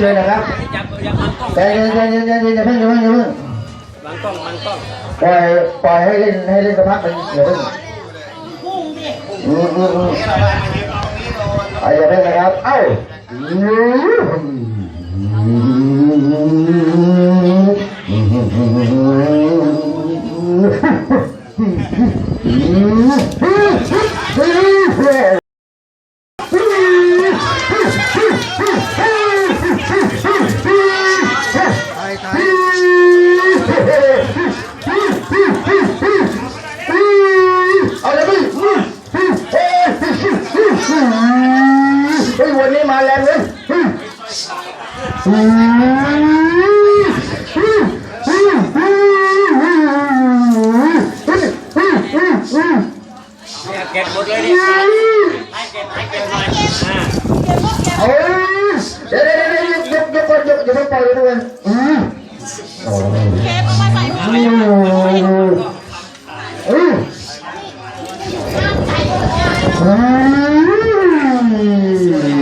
เชิญนะครับยับยับมันกล้องใจเย็นใจเย็นใจเย็นอย่าเพิ่งอย่าเพิ่งอย่าเพิ่งมันกล้องมันกล้องปล่อยปล่อยให้เล่นให้เล่นสักพักหนึ่งอย่าเพิ่งอืมอืมอืมเอาอย่าเพิ่งนะครับ เอ้าเอา เนี่ยเก็บหมดเลยเนี่ยให้เก็บให้เก็บหน่อยอ่าเอ้ยเดี๋ยวเดี๋ยวเดี๋ยวยกยกก่อนยกยกไปเลยด้วยอืมโอ้ยเทปเอามาใส่ผ้าอืมอืม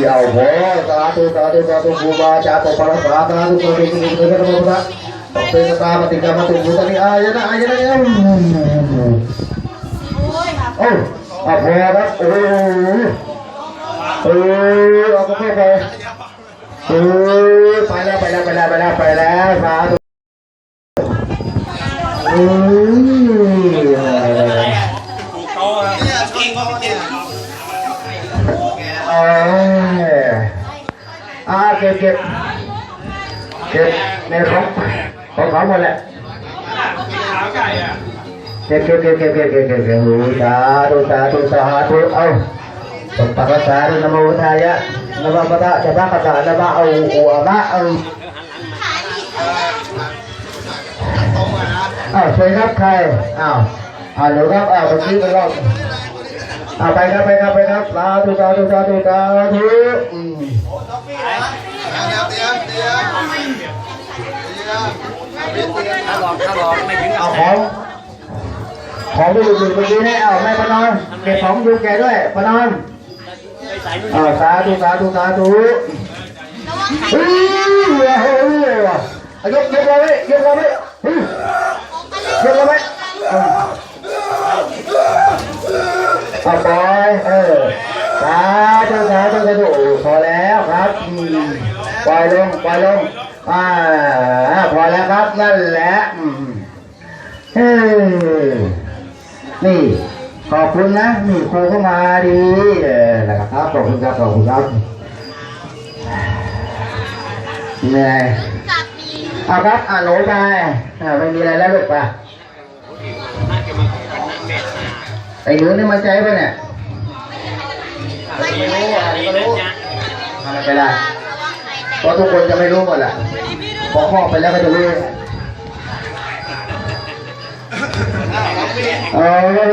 เอาพอสาธุสาธุสาธุครูบาอาจารย์ปกปักรักษาสาธุสาธุสาธุสาธุสาธุสาธุเป็นตาปฏิกรรมตุบุตรี อายนะอายนะโอ้ยค่ะโอ้เอาพอครับโอ้เออเอาเข้าไปเออไปแล้วไปแล้วไปแล้วไปแล้วไปแล้วสาธุอืมโตแล้วเอออาเก็บเก็บเก็บในของของเขาหมดแหละเก็บ เก็บเก็บเก็บเก็บเก็บเก็บเก็บสาธุสาธุสาธุเอาปกปักรักษาด้วยนโมทายะนะโมปะทะจะพระกษานะโมเอาหัวมะเอาอ้าวเชิญครับใครอ้าวอ้าวหนูครับอ้าวเมื่อกี้เป็นรอบอ้าวไปครับไปครับไปครับสาธุสาธุสาธุสาธุอืมถ้าลองถ้าลองไม่ถึงกัเอาของ ของที่อยู่อยู่ตรงนี้ให้เอาแม่ปนอนเก็บของอยู่แกด้วยปนอนไปใส่นู่นอ้าสาธุสาธุสาธุเฮ้ยเฮ้ยเฮ้ยยกยกเราไว้ยกเราไว้เยยกเราไว้เอาเอาปเออสาธุสาธุสาธุพอแล้วครับปล่อยลงปล่อยลงอ่าพอแล้วครับนั่นแหละเฮ้ย นี่ขอบคุณนะนี่ครูเข้ามาดีเออนะครับขอบคุณครับขอบคุณครับเหนื่อยจับมีเอาครับอ่านโน้ตไปอ่าไม่มีอะไรแล้วลูกป่ะน่าจะมาเป็นนักเม็ดนะไอ้หนูนี่มันใจปะเนี่ยไม่รู้อันนี้นะจ๊ะไม่เป็นไรระวังไข่แตกเพราะทุกคนจะไม่รู้หมดแหละพอครอบไปแล้วก็จะรู้ เอ้ย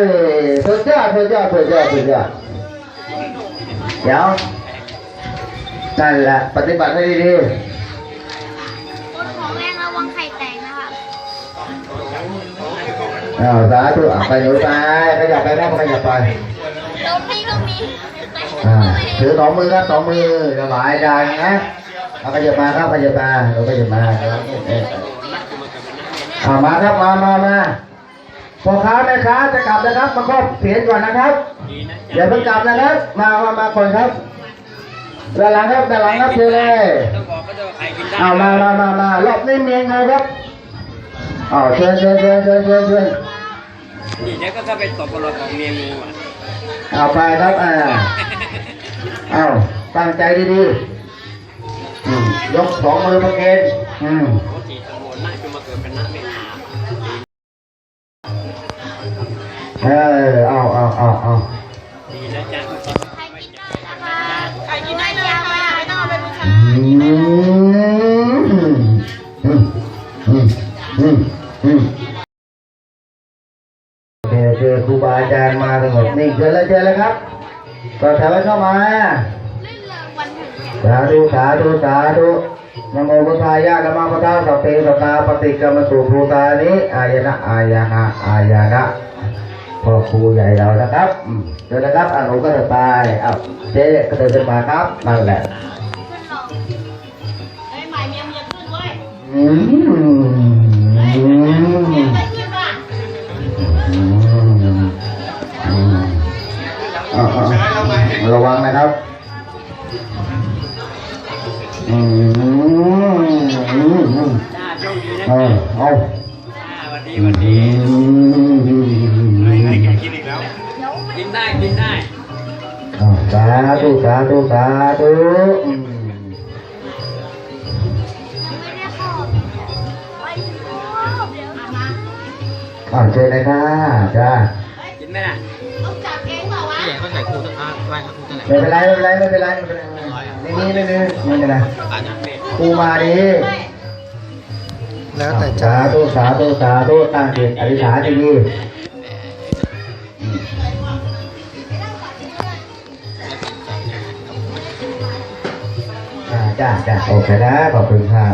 สุดยอดสุดยอดสุดยอดสุดยอดเดี๋ยวนั่นแหละปฏิบัติให้ดีคนของแรงระวังไข่แตกนะคะๆอ้าวสาธุอะไปหนูไปขยับไปนะขยับไปตรงนี้ก็มีอ่าถือสองมือครับสองมือสบายใจนะเอาขยับมาครับขยับมาเราขยับมาเอามาครับมามามาพ่อค้าแม่ ค้าจะกลับนะครับ มาครอบเสียนก่อนนะครับดีนะอย่าเพิ่งกลับนะครับ มามามาก่อนครับด้านหลังครับด้านหลังครับเชิญเลยต้องบอกก็จะใครกินได้เอามามามามารอบนี้เมียงเอาครับเอาเชิญเชิญเชิญเชิญเชิญเชิญนี่เดี๋ยวก็เข้าไปตบกระโหลกของเมียงูอะเอาไปครับอ่าเอาตั้งใจดีๆอืมยกสองมือประเคนอืมโอ้จีตำรวจน่าจะมาเกิดเป็นนักเม็ด เออเอาเอาเอาเอาดีนะจ๊ะไข่กินได้นะคะไข่กินได้เลยค่ะไม่ต้องเอาไปบูชาอืมอืมอืมอืมอืมเจอเจอครูบาอาจารย์มาสงบนิ่งเจอแล้วเจอแล้วครับก็แถวเข้ามาเรื่องวันถึงเนี่ยสาธุสาธุสาธุนโมพุทธายะนมพุทธาสพเพสตาปฏิกรรมสุภูตานิอายนะอายนะอายนะ พ่อครูใหญ่เรานะครับอืมเดี๋ยวนะครับอนุก็จะตายอ้าวเจ๊ก็เดินขึ้นมาครับนั่นแหละขึ้นหรอกอืมอืมไปขึ้นมาอ่าอ่าระวังนะครับอืมอืมอืมจ้าโชคดีนะเอาเอาจ้าส วัสดีสวัสดีให้แกกินอีกแล้ว กินได้กินได้เอาสาธุสาธุสาธุอืมไม่ได้ขอบไปดูเดี๋ยวมาอ่าเจอเลยค่ะจ้ากินไหมล่ะต้องจับเองเปล่าวะพี่ใหญ่เขาใส่ครูตั้งอะไหว้ครับครูตั้งไหนไม่เป็นไรไม่เป็นไรไม่เป็นไรไม่เป็นไรไม่มีไม่มีไม่เป็นไรอ่านยังเป็ดครูมาดี แล้วแต่สาธุสาธุสาธุตั้งจิตอธิษฐานดีจ้าจ้าโอเคนะขอบคุณค่ะ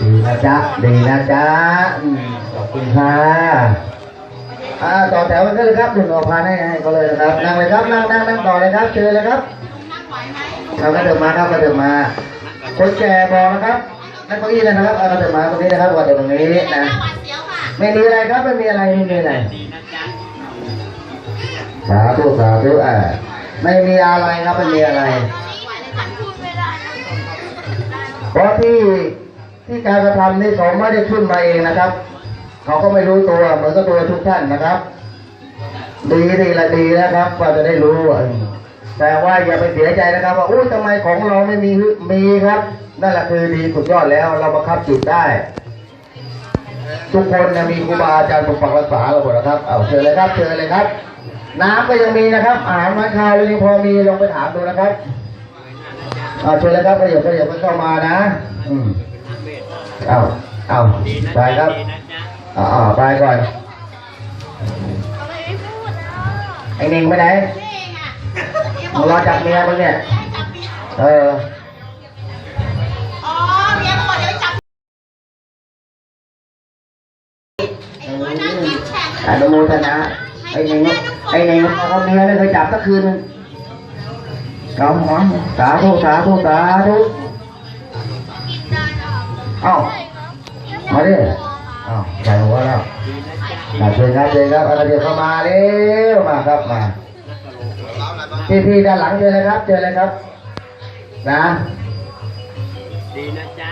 ดีนะจ๊ะดีนะจ๊ะขอบคุณค่ะอ่าต่อแถวกันเลยครับหนึ่งออกพานให้ให้เขาเลยนะครับนั่งเลยครับนั่งนั่งนั่งต่อเลยครับเชิญเลยครับนั่งไหวไหมเอากระเดิมมาครับกระเดิมมา คนแก่บอกนะครับ นั่งเก้าอี้เลยนะครับเอากระเดิมมาตรงนี้นะครับกระเดิมตรงนี้หนะน้าหวาดเสียวค่ะไม่มีอะไรครับไม่มีอะไรไม่มีอะไรดีนะจ๊ะสาธุสาธุอ่าไม่มีอะไรครับไม่มีอะไรฉันพูดไม่ได้เพราะที่ที่การกระทำนี่เขาไม่ได้ขึ้นมาเองนะครับ เขาก็ไม่รู้ตัวเหมือนกับตัวทุกท่านนะครับ ดีดีละดีนะครับว่าจะได้รู้เออแต่ว่าอย่าไปเสียใจนะครับ ว่าอุ้ยทำไมของเราไม่มีมีครับ นั่นแหละคือดีสุดยอดแล้วเราบังคับจิตได้ ทุกคนนะมีครูบาอาจารย์ปกปักรักษาเราหมดนะครับเอาเชิญเลยครับเชิญเลยครับ น้ำก็ยังมีนะครับอาหารมื้อข้าวเลยงพอมีลองไปถามดูนะครับเอาเชิญเลยครับประโยชน์ประโยชน์เข้ามานะ อืมเอาเอาดีนะไปจ๊ะครับดีนะจ๊ะเอาเอาไปก่อนทำไมไม่พูดอะไอ้เน่งไปไหนเองอะมึงรอจับเมียมึงเนี่ยจับเมียเอออ๋อ อนุโมทนาไอ้เน่งไอ้เน่งเอาเมียเลยเคยจับสักคืนนึงเอาหอมสาธุสาธุสาธุเอ้ามาดิเอ้าใส่หัวแล้วจะมาเชิญครับเชิญครับอาเดียวเข้ามาเร็วมาครับมาพี่พี่ด้านหลังเชิญเลยครับเชิญเลยครับ นะดีนะจ๊ะ